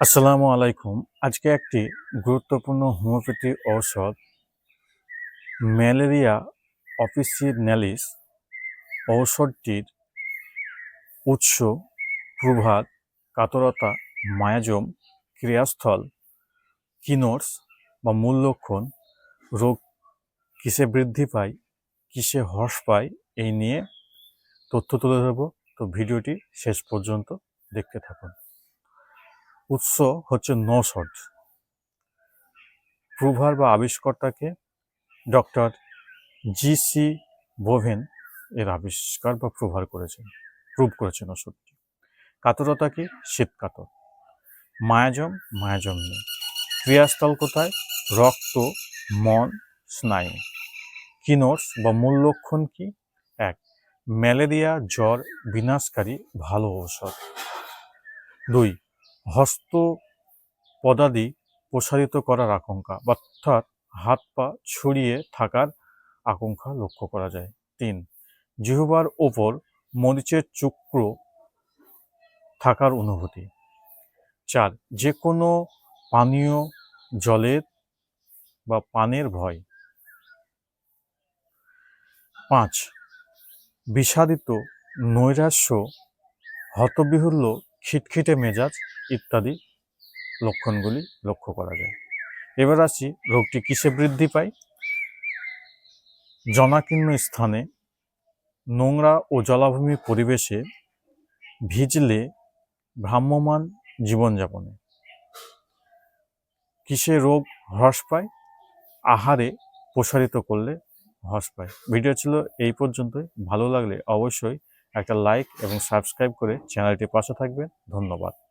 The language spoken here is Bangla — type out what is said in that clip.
আসসালামু আলাইকুম। আজকে একটি গুরুত্বপূর্ণ হোমিওপ্যাথি ঔষধ, ম্যালেরিয়া অফিসিনালিস ঔষধটির উৎস, প্রভাত, কাতরতা, মায়াজম, ক্রিয়াস্থল, কিনোর্স বা মূল লক্ষণ রোগ কিসে বৃদ্ধি পায়, কিসে হ্রাস পায়, এই নিয়ে তথ্য তুলে ধরব। তো ভিডিওটি শেষ পর্যন্ত দেখতে থাকুন। উৎস হচ্ছে নৌসড প্রুভার বা আবিষ্কর্তাকে ডক্টর জি সি বোভেন এর আবিষ্কার বা প্রভার করেছেন, প্রুভ করেছেন ওষুধটি। কাতরতা কি? শীত কাতর মায়াজম? মায়াজম নেই। ক্রিয়াস্থল কোথায়? রক্ত মন স্নায়ু। কিনোর্স বা মূল লক্ষণ কি? এক, ম্যালেরিয়া, জ্বর, বিনাশকারী, ভালো ঔষধ। দুই হস্ত পদাদি প্রসারিত করার আশঙ্কা অর্থাৎ হাত পা ছড়িয়ে থাকার আকাঙ্ক্ষা লক্ষ্য করা যায়। তিন, জিহ্বার ওপর মরিচের চক্র থাকার অনুভূতি। চার যে কোনো পানীয় জলের বা পানের ভয়। পাঁচ, বিষাদিত নৈরাশ্য হতবিহুল্য খিটখিটে মেজাজ ইত্যাদি লক্ষণগুলি লক্ষ্য করা যায়। এবার আসি রোগটি কিসে বৃদ্ধি পায়? জনাকীর্ণ স্থানে নোংরা ও জলাভূমি পরিবেশে ভিজলে ভ্রাম্যমান জীবনযাপনে। কিসে রোগ হ্রাস পায়? আহারে প্রসারিত করলে হ্রাস পায়। ভিডিও ছিল এই পর্যন্তই। ভালো লাগলে অবশ্যই একটা লাইক এবং সাবস্ক্রাইব করে চ্যানেলটি পাশে থাকবেন। ধন্যবাদ।